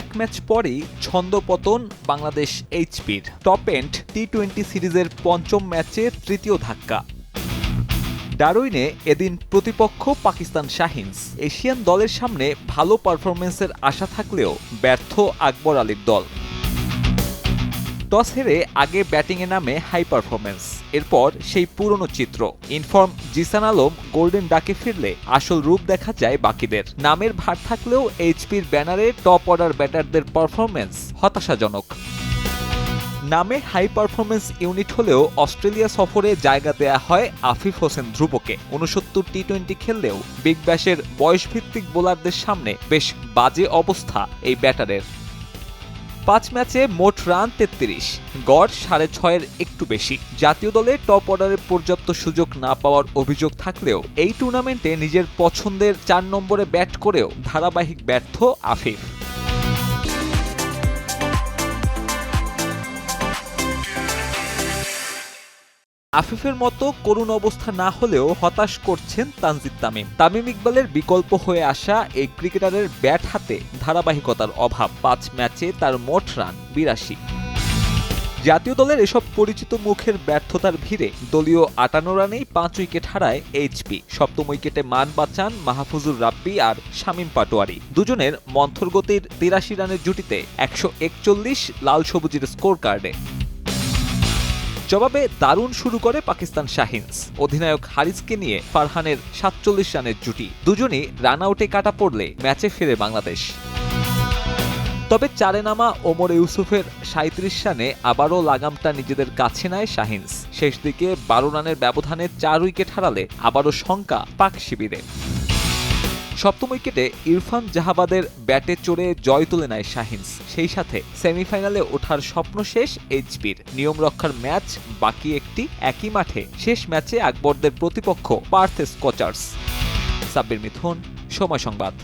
এক ম্যাচ পরেই ছন্দপতন বাংলাদেশ এইচপির। টপ এন্ড টি টোয়েন্টি সিরিজের পঞ্চম ম্যাচে তৃতীয় ধাক্কা। ডারুইনে এদিন প্রতিপক্ষ পাকিস্তান শাহিনস। এশিয়ান দলের সামনে ভালো পারফরমেন্সের আশা থাকলেও ব্যর্থ আকবর আলীর দল। টস হেরে আগে ব্যাটিংয়ে নামে হাই পারফরমেন্স এরপর সেই পুরনো চিত্র, ইনফর্ম জিসান আলম গোল্ডেন ডাকে ফিরলে আসল রূপ দেখা যায় বাকিদের। নামের ভার থাকলেও এইচপির ব্যানারে টপ অর্ডার ব্যাটারদের পারফরমেন্স হতাশাজনক। নামে হাই পারফরমেন্স ইউনিট হলেও অস্ট্রেলিয়া সফরে জায়গা দেয়া হয় আফিফ হোসেন ধ্রুবকে। উনসত্তর টি টোয়েন্টি খেললেও বিগ ব্যাশের বয়সভিত্তিক বোলারদের সামনে বেশ বাজে অবস্থা এই ব্যাটারের। পাঁচ ম্যাচে মোট রান তেত্রিশ, গড় সাড়ে ছয়ের একটু বেশি। জাতীয় দলে টপ অর্ডারে পর্যাপ্ত সুযোগ না পাওয়ার অভিযোগ থাকলেও এই টুর্নামেন্টে নিজের পছন্দের চার নম্বরে ব্যাট করেও ধারাবাহিক ব্যর্থ আফিফ। আফিফের মতো করুণ অবস্থা না হলেও হতাশ করছেন তানজিদ তামিম। তামিম ইকবালের বিকল্প হয়ে আসা এই ক্রিকেটারের ব্যাট হাতে ধারাবাহিকতার অভাব। পাঁচ ম্যাচে তার মোট রান বিরাশি। জাতীয় দলের এসব পরিচিত মুখের ব্যর্থতার ভিড়ে দলীয় আটান্ন রানেই পাঁচ উইকেট হারায় এইচপি। সপ্তম উইকেটে মান বাঁচান মাহফুজুর রাব্বি আর শামীম পাটোয়ারি। দুজনের মন্থর গতির তিরাশি রানের জুটিতে একশো একচল্লিশ লাল সবুজের স্কোর কার্ডে জবাবে দারুণ শুরু করে পাকিস্তান শাহিনস। অধিনায়ক হারিসকে নিয়ে ফারহানের সাতচল্লিশ রানের জুটি। দুজনই রান আউটে কাটা পড়লে ম্যাচে ফেরে বাংলাদেশ। তবে চারে নামা ওমর ইউসুফের সাঁত্রিশ রানে আবারও লাগামটা নিজেদের কাছে নেয় শাহিনস। শেষ দিকে বারো রানের ব্যবধানে চার উইকেট হারালে আবারও শঙ্কা পাক শিবিরে সপ্তম উইকেটে ইরফান জাহাবাদের ব্যাটে চড়ে জয় তুলে নেয় শাহিনস। সেই সাথে সেমিফাইনালে ওঠার স্বপ্ন শেষ এইচপির। নিয়ম রক্ষার ম্যাচ বাকি একটি একই মাঠে। শেষ ম্যাচে আকবরদের প্রতিপক্ষ পার্থ স্কচার্স সাব্বির মিথুন, সময় সংবাদ।